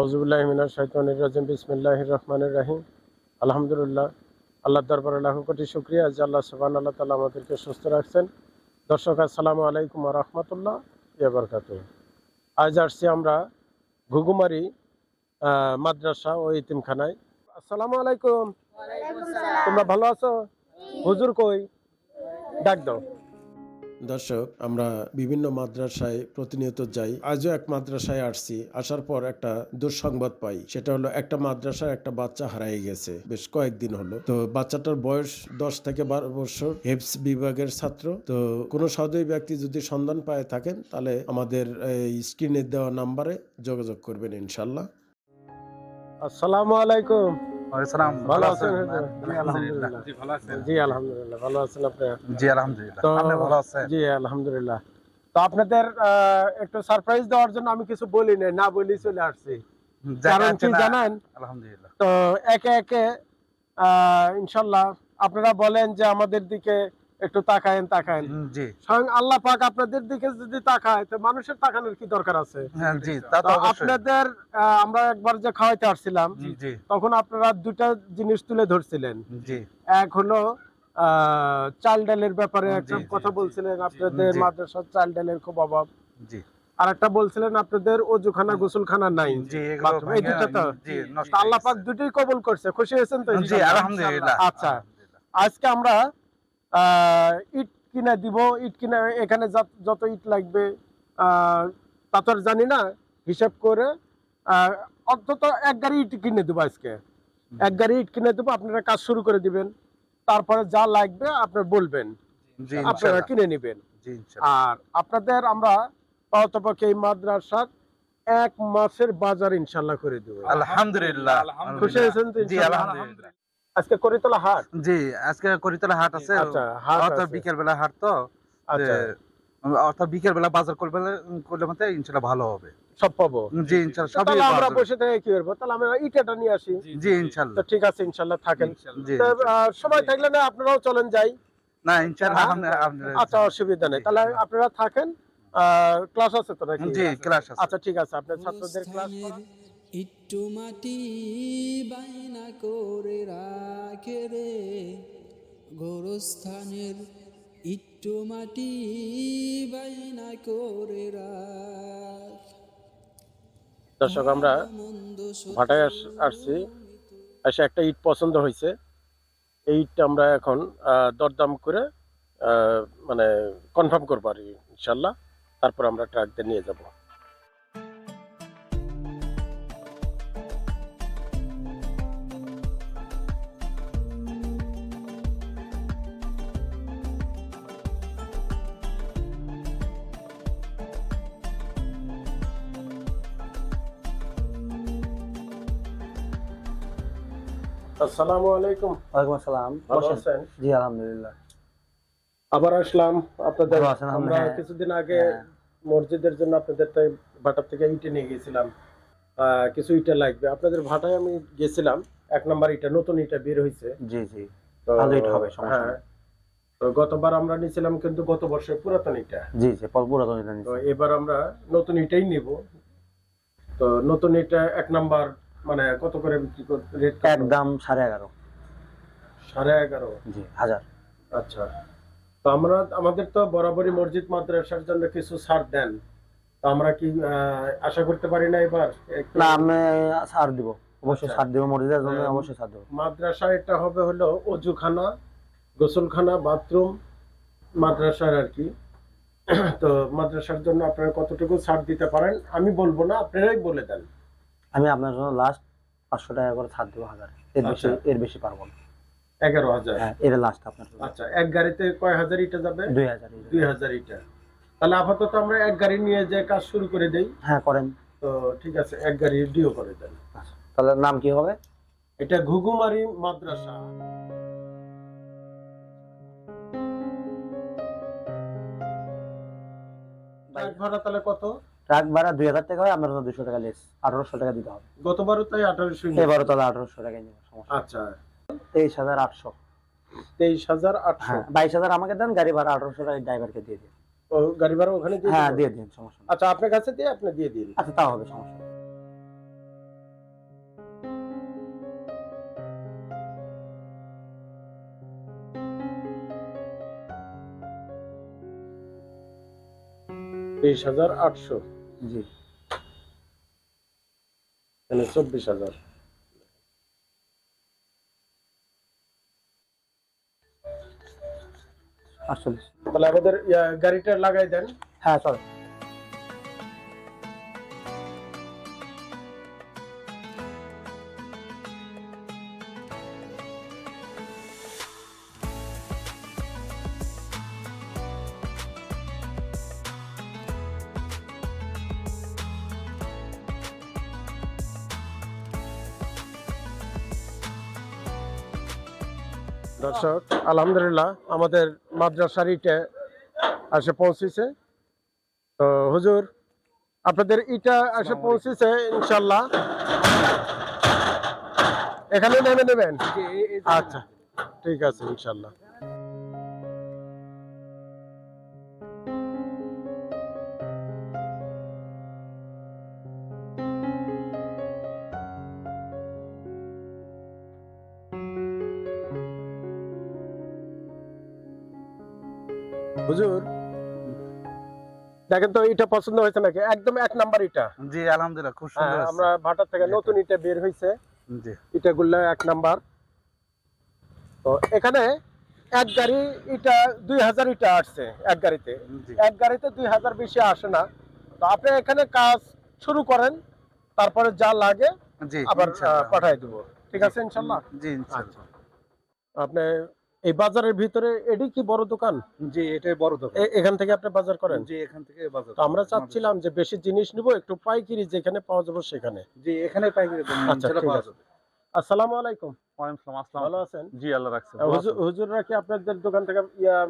আউজুবুল্লাহমিনা শৈতানির রাজিম বিসমিল্লাহ রহমানির রাহিম। আলহামদুলিল্লাহ আল্লাহর দরবারে লাখো কোটি শুক্রিয়া যে আল্লাহ সুবান আল্লাহ তালা আমাদেরকে সুস্থ রাখছেন। দর্শক আসসালামু আলাইকুম রহমতুল্লাহ ইবরকাত আজ আসছি আমরা ঘুঘুমারি মাদ্রাসা ও ইতিমখানায়। আসসালামু আলাইকুম। তোমরা ভালো আছো? হুজুর কই? ডাক দাও। দর্শক, আমরা বিভিন্ন মাদ্রাসায় প্রতিনিয়ত যাই। আজও এক মাদ্রাসায় আসছি। আসার পর একটা দুঃসংবাদ পাই। সেটা হলো, একটা মাদ্রাসার একটা বাচ্চা হারাই গেছে। বেশ কয়েকদিন হলো। তো বাচ্চাটার বয়স দশ থেকে বারো বছর। হেপস বিভাগের ছাত্র। তো কোনো সদয় ব্যক্তি যদি সন্ধান পায় থাকেন, তাহলে আমাদের এই স্ক্রিনে দেওয়া নাম্বারে যোগাযোগ করবেন ইনশাল্লাহ আসসালামু আলাইকুম। ওয়ালাইকুম ভালো ভালো আছেন? আছেন? আলহামদুলিল্লাহ। আলহামদুলিল্লাহ। জি ভালো আছেন? জি আলহামদুলিল্লাহ ভালো আছেন আপনি? জি আলহামদুলিল্লাহ। আপনি ভালো আছেন? জি আলহামদুলিল্লাহ। তো আপনাদের একটু সারপ্রাইজ দেওয়ার জন্য আমি কিছু বলি না বলি চলে আসছি। কারণ কি জানেন? আলহামদুলিল্লাহ। তো একে একে আহ, ইনশাল্লাহ আপনারা বলেন যে আমাদের দিকে একটু তাকায়েন তাকায়েন। জি। স্বয়ং আল্লাহ পাক আপনাদের দিকে যদি তাকায় তো মানুষের তাকানোর কি দরকার আছে? হ্যাঁ জি তা তো আপনাদের আমরা একবার যে খাওয়াইতে আসছিলাম জি জি। তখন আপনারা দুটা জিনিস তুলে ধরছিলেন। জি। এক হলো চাল ডালের ব্যাপারে একটা কথা বলছিলেন আপনাদের। মাদ্রাসার চাল ডালের খুব অভাব। জি। আর একটা বলছিলেন আপনাদের অজুখানা গোসলখানা নাই। জি এই দুটো তো? জি নষ্ট আল্লাহ পাক। দুটোই কবুল করছে। খুশি হয়েছেন তো জি আলহামদুলিল্লাহ। আচ্ছা। আজকে আমরা ইট কিনে দিব ইট কিনে এখানে যত- ইট লাগবে তা তো আর জানি না হিসাব করে অন্তত এক গাড়ি ইট কিনে দেবো আজকে। এক গাড়ি ইট কিনে দেবো আপনারা কাজ শুরু করে দিবেন। তারপরে যা লাগবে আপনার বলবেন আপনারা কিনে নেবেন। আর আপনাদের আমরা পাওতপক্ষে এই মাদ্রাসার এক মাসের বাজার ইনশাল্লাহ করে দেবো। আলহামদুলিল্লাহ। খুশি হয়েছেন জি আলহামদুলিল্লাহ। আজকে করিতলা হাট? জি আজকে করিতলা হাট আছে। আচ্ছা বিকেল বেলা হাট তো। আচ্ছা। অর্থাৎ বিকেল বেলা বাজার করবে করলে মতে ইনশাআল্লাহ ভালো হবে। সব পাবো? জি ইনশাআল্লাহ সবই আমরা বসে থেকে কি করব? তাহলে আমরা ইটাটা নিয়ে আসি। জি তো ইনশাআল্লাহ ঠিক আছে ইনশাল্লাহ থাকেন। তো, সময় থাকলে না আপনারাও চলেন যাই। না ইনশাআল্লাহ হ্যাঁ? আচ্ছা অসুবিধা নেই। তাহলে আপনারা থাকেন। ক্লাস আছে তো নাকি? জি ক্লাস আছে। আচ্ছা ঠিক আছে। আপনার ছাত্রদের ক্লাস একটু মাটি বাইনা করে রাখে রে। গোরস্থানের একটু মাটি বাইনা করে রাখ। দর্শক আমরা ভাটায় আসছি। এসে একটা ইট পছন্দ হয়েছে। এই ইটটা আমরা এখন আহ, দরদাম করে আহ, মানে কনফার্ম করব আর কি, ইনশাল্লাহ। তারপর আমরা ট্রাক দিয়ে নিয়ে যাব। আসসালামু আলাইকুম। ওয়ালাইকুম আসসালাম। বসেন। আছেন? জি আলহামদুলিল্লাহ। আবার আসলাম আপনাদের। আমরা। কিছুদিন আগে হ্যাঁ। মসজিদের জন্য আপনাদের তাই ভাটার থেকে ইটে নিয়ে গেছিলাম। কিছু ইটা লাগবে। আপনাদের ভাটায় আমি গেছিলাম। এক নম্বর ইটা নতুন ইটা বের হয়েছে জি জি। ভালো ইট হবে, সমস্যা হ্যাঁ। তো গতবার আমরা নিয়েছিলাম কিন্তু গত বর্ষের পুরাতন ইটা। জি জি পুরাতন তো এবার আমরা নতুন ইটাই নিব। তো নতুন ইটা এক নাম্বার মানে কত করে বিক্রি রেট একদম সাড়ে এগারো। সাড়ে এগারো? জি হাজার। আচ্ছা। তো আমরা আমাদের তো বরাবরই মসজিদ মাদ্রাসার জন্য কিছু ছাড় দেন। তো আমরা কি আশা করতে পারি না এবার? না আমি ছাড় দিব। অবশ্যই আচ্ছা। ছাড় দিব মরিদের জন্য। অবশ্যই ছাড় দেবো। মাদ্রাসা এটা হবে হলো অজুখানা গোসলখানা বাথরুম মাদ্রাসার আর কি। তো মাদ্রাসার জন্য আপনারা কতটুকু ছাড় দিতে পারেন আমি বলব না আপনারাই বলে দেন। আমি আপনার জন্য লাস্ট পাঁচশো টাকা করে ছাড় দেবো হাজার। এর বেশি আচ্ছা। এর বেশি পারব না। এগারো হাজার? হ্যাঁ এর লাস্ট আপনার আচ্ছা এক গাড়িতে কয় হাজার ইটা যাবে? দুই হাজার দুই হাজার ইটা। তাহলে আপাতত আমরা এক গাড়ি নিয়ে যে কাজ শুরু করে দেই। হ্যাঁ করেন। তো ঠিক আছে এক গাড়ি ডিও করে দেন। আচ্ছা তাহলে নাম কি হবে? এটা ঘুঘুমারি মাদ্রাসা। ভাড়া তাহলে কত? ট্রাক ভাড়া দুই হাজার টাকা হয় আমরা দুশো টাকা লেস আঠারোশো টাকা দিতে হবে। গতবারও তাই আঠারোশো এবারও তাহলে আঠারোশো টাকা নেব আচ্ছা। তেইশ হাজার আটশো। তেইশ হাজার আটশো। হ্যাঁ, বাইশ হাজার আমাকে দেন গাড়ি ভাড়া আঠারোশো টাকা ড্রাইভারকে দিয়ে দিন। গাড়ি ভাড়া ওখানে হ্যাঁ দিয়ে দিন সমস্যা আচ্ছা আপনার কাছে দিয়ে আপনি দিয়ে দিন। আচ্ছা তা হবে সমস্যা তেইশ হাজার আটশো। জি। এখানে চব্বিশ হাজার। আসলে তাহলে আমাদের গাড়িটা লাগাই দেন। হ্যাঁ চল আলহামদুলিল্লাহ আমাদের মাদ্রাসার ইটে আসে পৌঁছেছে। তো হুজুর আপনাদের ইটা আসে পৌঁছেছে ইনশাল্লাহ। এখানে নেমে নেবেন? আচ্ছা ঠিক আছে ইনশাল্লাহ। দেখেন তো ইটা পছন্দ হয়েছে নাকি? একদম এক নাম্বার ইটা। জি আলহামদুলিল্লাহ খুব হ্যাঁ, সুন্দর আমরা ভাটার থেকে নতুন ইটা বের হয়েছে জি। ইটাগুলো এক নাম্বার। তো এখানে এক গাড়ি ইটা দুই হাজার ইটা আসছে এক গাড়িতে। এক গাড়িতে দুই হাজার বেশি আসে না। তো আপনি এখানে কাজ শুরু করেন তারপরে যা লাগে জি আবার। পাঠাই দেবো। ঠিক আছে ইনশাল্লাহ? জি ইনশাআল্লাহ। আচ্ছা। আপনি এই বাজারের ভিতরে এটি কি বড় দোকান? জি এটাই বড় দোকান। এখান থেকে আপনি বাজার করেন? জি এখান থেকে বাজার আমরা চাচ্ছিলাম যে বেশি জিনিস নিব একটু পাইকিরি যেখানে পাওয়া যাবে সেখানে। জি এখানে পাইকারি দাম আচ্ছা, ঠিক আছে। আসসালামু আলাইকুম। ওয়ালাইকুম আসসালাম আসসালাম। ভালো আছেন? জি আল্লাহ রাখছে হুজুররা কি আপনাদের দোকান থেকে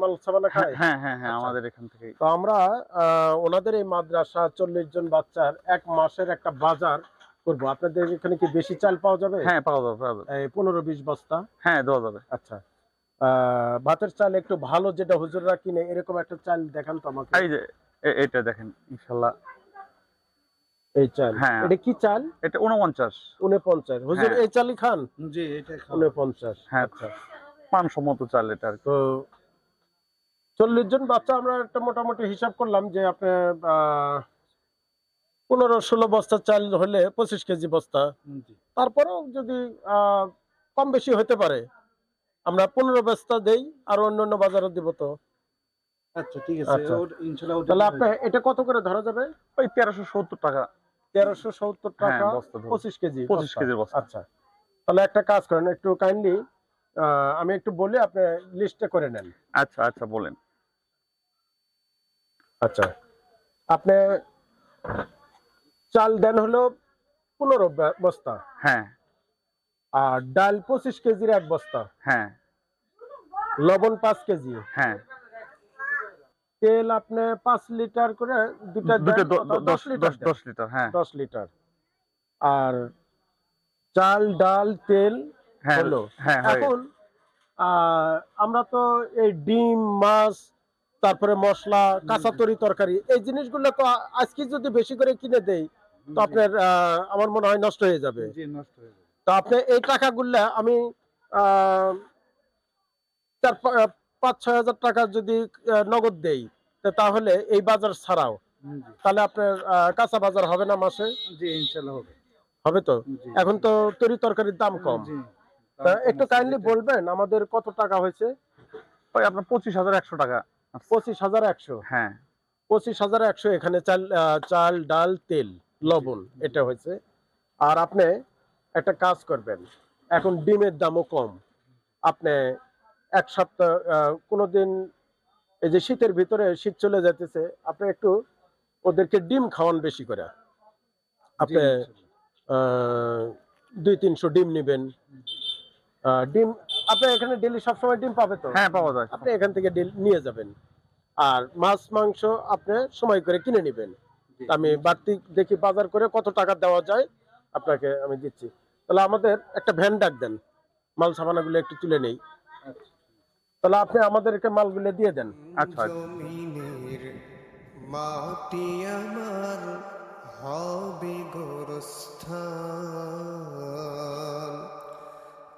মাল সাবানা খায়? হ্যাঁ হ্যাঁ হ্যাঁ আচ্ছা। আমাদের এখান থেকে তো আমরা আহ, ওনাদের এই মাদ্রাসা চল্লিশ জন বাচ্চার এক মাসের একটা বাজার করব। আপনাদের এখানে কি বেশি চাল পাওয়া যাবে? হ্যাঁ পাওয়া যাবে। এই পনেরো বিশ বস্তা? হ্যাঁ দেওয়া যাবে। আচ্ছা। ভাতের চাল একটু ভালো যেটা হুজুররা কিনে এরকম একটা চাল দেখান তো আমাকে। এই যে এটা দেখেন ইনশাআল্লাহ। এই চাল। হ্যাঁ। এটা কি চাল? এটা উনপঞ্চাশ উনপঞ্চাশ হুজুর হ্যাঁ। এই চালই খান? জি এটা উনপঞ্চাশ হ্যাঁ আচ্ছা। মানসম্মত চাল এটা তো চল্লিশ জন বাচ্চা আমরা একটা মোটামুটি হিসাব করলাম যে আপনার পনেরো ষোলো বস্তা চাল হলে পঁচিশ কেজি বস্তা। তারপরেও যদি আহ, কম বেশি হতে পারে আমরা পনেরো বস্তা দেই আর অন্য অন্য বাজারে দিব তো। আচ্ছা ঠিক আছে। আচ্ছা। ওটা ইনশাআল্লাহ ওটা তাহলে আপনি এটা কত করে ধরা যাবে? ওই তেরোশো সত্তর টাকা। তেরোশো সত্তর হ্যাঁ, টাকা পঁচিশ কেজি পঁচিশ। কেজির বস্তা। আচ্ছা। তাহলে একটা কাজ করেন একটু কাইন্ডলি আমি একটু বলি আপনি লিস্টে করে নেন। আচ্ছা আচ্ছা বলেন। আচ্ছা। আপনি চাল দেন হলো পনেরো বস্তা। হ্যাঁ। আর ডাল পঁচিশ কেজির এক বস্তা। হ্যাঁ। লবণ পাঁচ কেজি। হ্যাঁ। তেল আপনি পাঁচ লিটার করে দুটা দশ লিটার দশ লিটার হ্যাঁ। দশ লিটার। আর চাল ডাল তেল হ্যাঁ হলো। হ্যাঁ এখন আমরা তো এই ডিম মাছ তারপরে মশলা কাঁচা তরি তরকারি এই জিনিসগুলো তো আজকে যদি বেশি করে কিনে দেই তো আপনার আহ, আমার মনে হয় নষ্ট হয়ে যাবে। নষ্ট হয়ে যাবে। তো আপনি এই টাকাগুলা আমি চার পাঁচ ছয় হাজার টাকা যদি নগদ দেই তাহলে এই বাজার ছাড়াও তাহলে আপনার কাঁচা বাজার হবে না মাসে? জি হবে। হবে তো? এখন তো তরি তরকারির দাম কম। একটু কাইন্ডলি বলবেন আমাদের কত টাকা হয়েছে? ওই আপনার পঁচিশ হাজার একশো টাকা পঁচিশ হাজার একশো? হ্যাঁ। পঁচিশ হাজার একশো এখানে চাল চাল ডাল তেল লবণ এটা হয়েছে। আর আপনি একটা কাজ করবেন। এখন ডিমের দামও কম। আপনি এক সপ্তাহ আহ, কোনোদিন এই যে শীতের ভিতরে শীত চলে যেতেছে আপনি একটু ওদেরকে ডিম খাওয়ান বেশি করে। আপনি দুই তিনশো ডিম নেবেন। ডিম আপনি এখানে ডেলি সবসময় ডিম পাবে তো? হ্যাঁ পাওয়া যায়। আপনি এখান থেকে নিয়ে যাবেন। আর মাছ মাংস আপনি সময় করে কিনে নেবেন। আমি বাড়তি দেখি বাজার করে কত টাকা দেওয়া যায় আপনাকে আমি দিচ্ছি। তাহলে আমাদের একটা ভ্যান ডাক দেন। মাল সামানাগুলো একটু তুলে নেই। তাহলে আপনি আমাদের আমাদেরকে মালগুলো দিয়ে দেন। আচ্ছা আচ্ছা। মাটি আমার হবে গোরস্থান।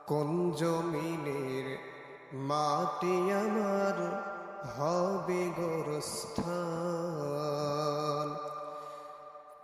কোন জমিনের মাটি আমার হবে গোরস্থান?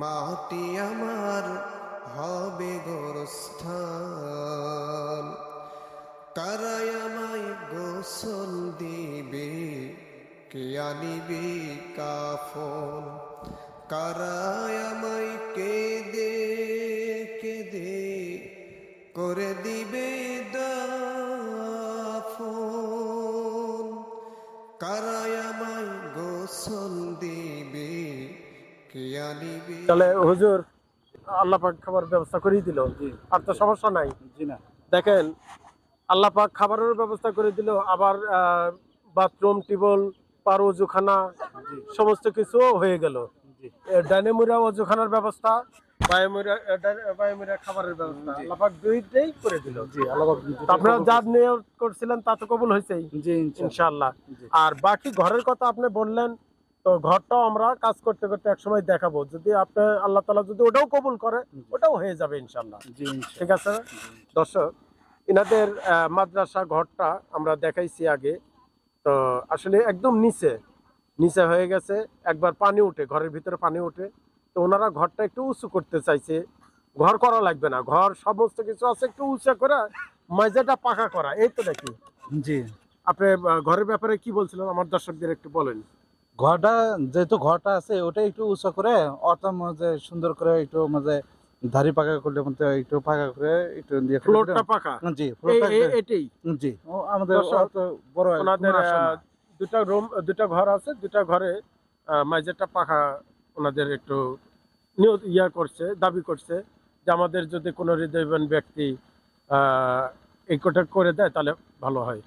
মাটি আমার হবে গোরস্থান। কারায়ামাই গোসল দিবে, কে আনিবে কাফন? কারায় আমায় কে দে কে দে করে তাহলে হুজুর আল্লাহ পাক খাবার ব্যবস্থা করেই দিল? আর তো সমস্যা নাই? দেখেন আল্লাহ পাক খাবারের ব্যবস্থা করে দিল আবার বাথরুম টিবল পার ওজুখানা সমস্ত কিছু হয়ে গেল। ডাইনেমুরা ওজুখানার ব্যবস্থা বায়োমুরা বায়োমুরা খাবারের ব্যবস্থা। আল্লাহ পাক দুইটাই করে দিল। জি আল্লাহ তো আপনারা যা করছিলেন তা তো কবুল হয়েছেই জি ইনশাআল্লাহ। আর বাকি ঘরের কথা আপনি বললেন তো ঘরটাও আমরা কাজ করতে করতে একসময় দেখাবো। যদি আপনি আল্লাহ তালা যদি ওটাও কবুল করে ওটাও হয়ে যাবে ইনশাল্লাহ জি ঠিক আছে? দর্শক ইনাদের আহ, মাদ্রাসা ঘরটা আমরা দেখাইছি আগে। তো আসলে একদম নিচে নিচে হয়ে গেছে। একবার পানি উঠে ঘরের ভিতরে পানি উঠে। তো ওনারা ঘরটা একটু উঁচু করতে চাইছে। ঘর করা লাগবে না। ঘর সমস্ত কিছু আছে একটু উঁচু করা মেজাটা পাকা করা। এই তো নাকি জি। আপনি ঘরের ব্যাপারে কি বলছিলেন? আমার দর্শকদের একটু বলেন। ঘরটা যেহেতু ঘরটা আছে ওটা একটু উঁচু করে অত মাঝে সুন্দর করে একটু মাঝে ধারি পাকা করলে মধ্যে একটু পাকা করে একটু দিয়ে ফ্লোরটা পাকা? জি ফ্লোরটা এটাই? জি। আমাদের অত বড় ওনাদের দুটা রুম দুটা ঘর আছে দুটা ঘরে মাঝেটা পাখা ওনাদের একটু ইয়া করছে দাবি করছে যে আমাদের যদি কোনো হৃদয়বান ব্যক্তি আহ, এই কোটা করে দেয় তাহলে ভালো হয়।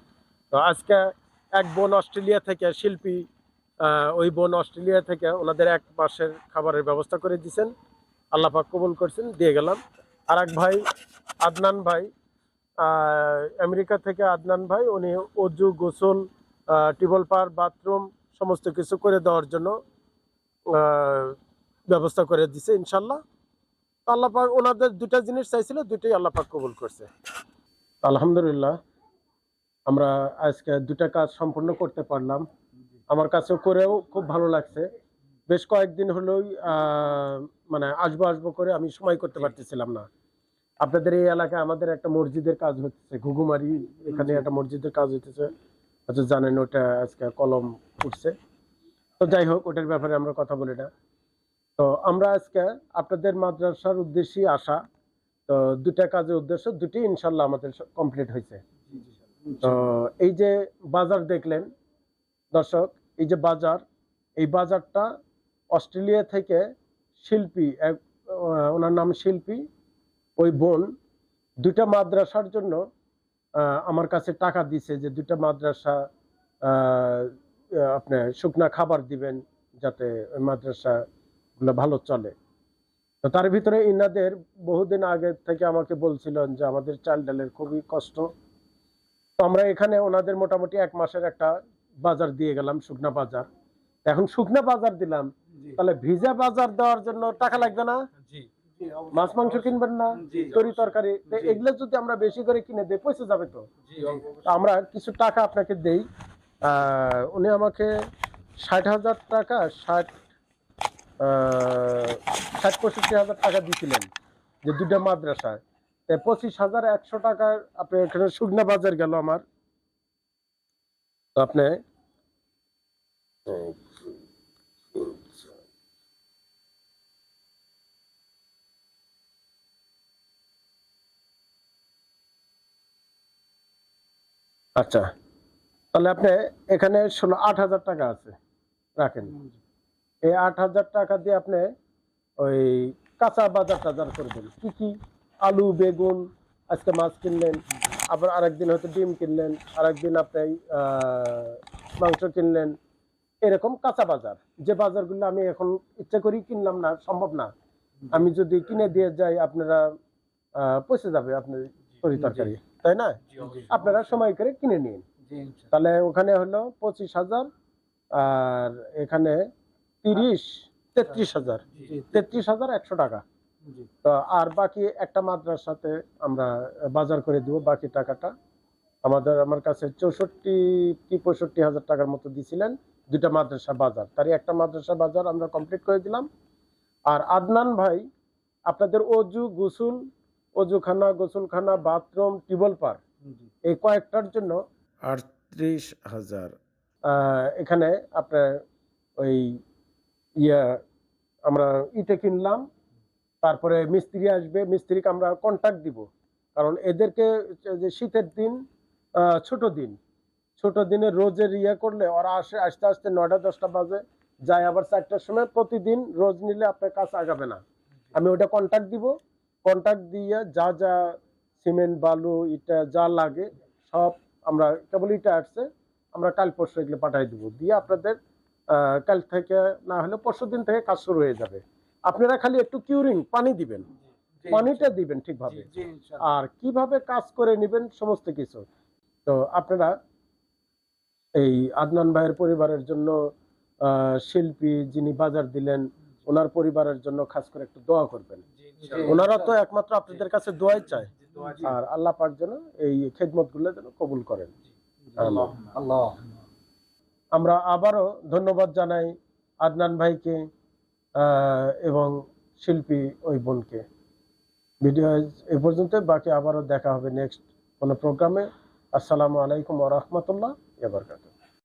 তো আজকে এক বোন অস্ট্রেলিয়া থেকে শিল্পী ওই বোন অস্ট্রেলিয়া থেকে ওনাদের এক মাসের খাবারের ব্যবস্থা করে দিয়েছেন আল্লাহ পাক কবুল করছেন, দিয়ে গেলাম। আর এক ভাই, আদনান ভাই আমেরিকা থেকে আদনান ভাই, উনি অজু, গোসল টিবল পার, বাথরুম সমস্ত কিছু করে দেওয়ার জন্য ব্যবস্থা করে দিছে, ইনশাল্লাহ। আল্লাহ ওনাদের দুটা জিনিস চাইছিল দুটোই আল্লাহ পাক কবুল করছে। আলহামদুলিল্লাহ, আমরা আজকে দুটা কাজ সম্পূর্ণ করতে পারলাম। আমার কাছেও করেও খুব ভালো লাগছে। বেশ কয়েকদিন হলোই মানে আসব আসব করে আমি সময় করতে পারতেছিলাম না। আপনাদের এই এলাকায় আমাদের একটা মসজিদের কাজ হচ্ছে, ঘুঘুমারি, এখানে একটা মসজিদের কাজ হইতেছে। হয়তো জানেন ওটা আজকে কলম উঠছে। তো যাই হোক, ওটার ব্যাপারে আমরা কথা বলি না। তো আমরা আজকে আপনাদের মাদ্রাসার উদ্দেশ্যে আসা, তো দুটা কাজের উদ্দেশ্য দুটি ইনশাল্লাহ আমাদের কমপ্লিট হয়েছে। তো এই যে বাজার দেখলেন দর্শক, এই যে বাজার, এই বাজারটা অস্ট্রেলিয়া থেকে শিল্পী, এক ওনার নাম শিল্পী, ওই বোন দুটা মাদ্রাসার জন্য আমার কাছে টাকা দিছে যে দুটা মাদ্রাসা আপনি শুকনা খাবার দিবেন যাতে ওই মাদ্রাসাগুলো ভালো চলে। তো তার ভিতরে ইনাদের বহুদিন আগে থেকে আমাকে বলছিলেন যে আমাদের চাল ডালের খুবই কষ্ট। তো আমরা এখানে ওনাদের মোটামুটি এক মাসের একটা বাজার দিয়ে গেলাম শুকনা বাজার। এখন শুকনা বাজার দিলাম। তাহলে ভিজা বাজার দেওয়ার জন্য টাকা লাগবে না? মাছ মাংস কিনবেন না? তরি তরকারি। এগুলো যদি আমরা বেশি করে কিনে দিই পয়সা যাবে তো? আমরা কিছু টাকা আপনাকে দেই। আহ, উনি আমাকে ষাট হাজার টাকা ষাট আহ, ষাট পঁয়ষট্টি হাজার টাকা দিয়েছিলেন যে দুটা মাদ্রাসায়। তো পঁচিশ হাজার একশো টাকার আপনি এখানে শুকনা বাজার গেল আমার। তো আপনি আচ্ছা তাহলে আপনি এখানে ষোলো আট হাজার টাকা আছে রাখেন। এই আট হাজার টাকা দিয়ে আপনি ওই কাঁচা বাজার টাজার করবেন কি কি? আলু বেগুন আজকে মাছ কিনলেন আবার আরেকদিন হয়তো ডিম কিনলেন আরেকদিন আপনি মাংস কিনলেন। এরকম কাঁচা বাজার। যে বাজারগুলো আমি এখন ইচ্ছা করেই কিনলাম না সম্ভব না। আমি যদি কিনে দিয়ে যাই আপনারা পচে যাবে আপনার তরি তরকারি তাই না? আপনারা সময় করে কিনে নিন। তাহলে ওখানে হলো পঁচিশ হাজার আর এখানে তিরিশ তেত্রিশ হাজার। তেত্রিশ হাজার একশো টাকা। তো আর বাকি একটা মাদ্রাসাতে আমরা বাজার করে দিব বাকি টাকাটা। আমাদের আমার কাছে চৌষট্টি কি পঁয়ষট্টি হাজার টাকার মতো দিছিলেন দুটা মাদ্রাসা বাজার। তারই একটা মাদ্রাসা বাজার আমরা কমপ্লিট করে দিলাম। আর আদনান ভাই আপনাদের অজু গোসুল অজুখানা গোসলখানা বাথরুম টিউবওয়েল পার এই কয়েকটার জন্য আটত্রিশ হাজার। এখানে আপনার ওই ইয়া আমরা ইটে কিনলাম। তারপরে মিস্ত্রি আসবে, মিস্ত্রিকে আমরা কন্ট্যাক্ট দিব। কারণ এদেরকে যে শীতের দিন ছোট দিন, ছোট দিনে রোজের ইয়ে করলে ওরা আসে, আসতে আসতে নয়টা, দশটা বাজে, যায় আবার চারটার সময়, প্রতিদিন রোজ নিলে আপনার কাজ আগাবে না। আমি ওটা কন্ট্যাক্ট দিব কন্ট্যাক্ট দিয়ে যা যা সিমেন্ট বালু, ইটা যা লাগে, সব আমরা, কেবল ইটা আসছে, আমরা কাল পরশু এগুলো পাঠাই দিব। দিয়ে আপনাদের কাল থেকে না হলে পরশু দিন থেকে কাজ শুরু হয়ে যাবে। আপনারা খালি একটু কিউরিং পানি দিবেন। পানিটা দিবেন ঠিকভাবে। আর কীভাবে কাজ করে নেবেন সমস্ত কিছু। তো আপনারা এই আদনান ভাইয়ের পরিবারের জন্য আহ, শিল্পী যিনি বাজার দিলেন ওনার পরিবারের জন্য খাস করে একটু দোয়া করবেন। ওনারা তো একমাত্র আপনাদের কাছে দোয়াই চায়। আর আল্লাহ পাক যেন এই খেদমতগুলো যেন কবুল করেন। আল্লাহ। আল্লাহ। আমরা আবারও ধন্যবাদ জানাই আদনান ভাইকে। এবং শিল্পী ওই বোনকে। ভিডিও এই পর্যন্ত, বাকি আবারও দেখা হবে নেক্সট কোনো প্রোগ্রামে আসসালামু আলাইকুম ওরহমতুল্লাহ এবার